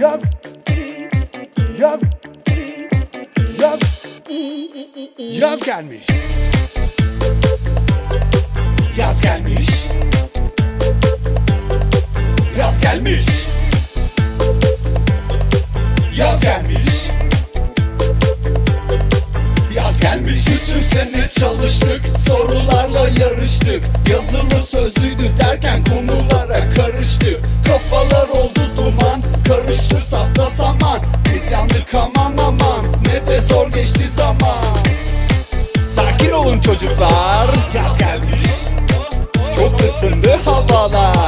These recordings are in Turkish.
Yaz. Yaz. Yaz. Yaz gelmiş. Yaz gelmiş. Yaz gelmiş. Yaz gelmiş. Yaz gelmiş. Bütün sene çalıştık, sorularla yarıştık. Yazılı sözlüydü derken zor geçti zaman. Sakin olun çocuklar Yaz gelmiş Çok ısındı havalar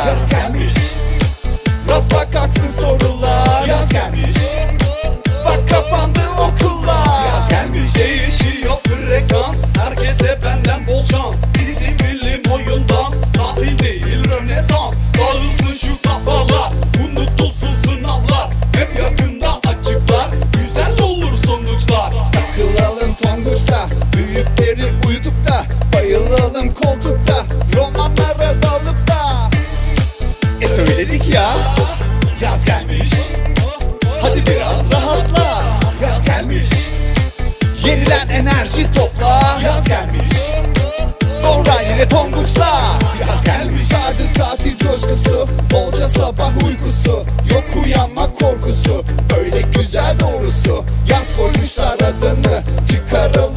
Büyükleri uyutup da Bayılalım koltukta Romanlara dalıp da. E söyledik ya Yaz gelmiş. Hadi biraz rahatla Yaz gelmiş. Yeniden enerji topla Yaz gelmiş. Sonra yine tonguçla Yaz gelmiş. Sardı tatil coşkusu Bolca sabah uykusu. Yok uyanmak korkusu Öyle güzel doğrusu. Yaz koymuşlar adını Çıkaralım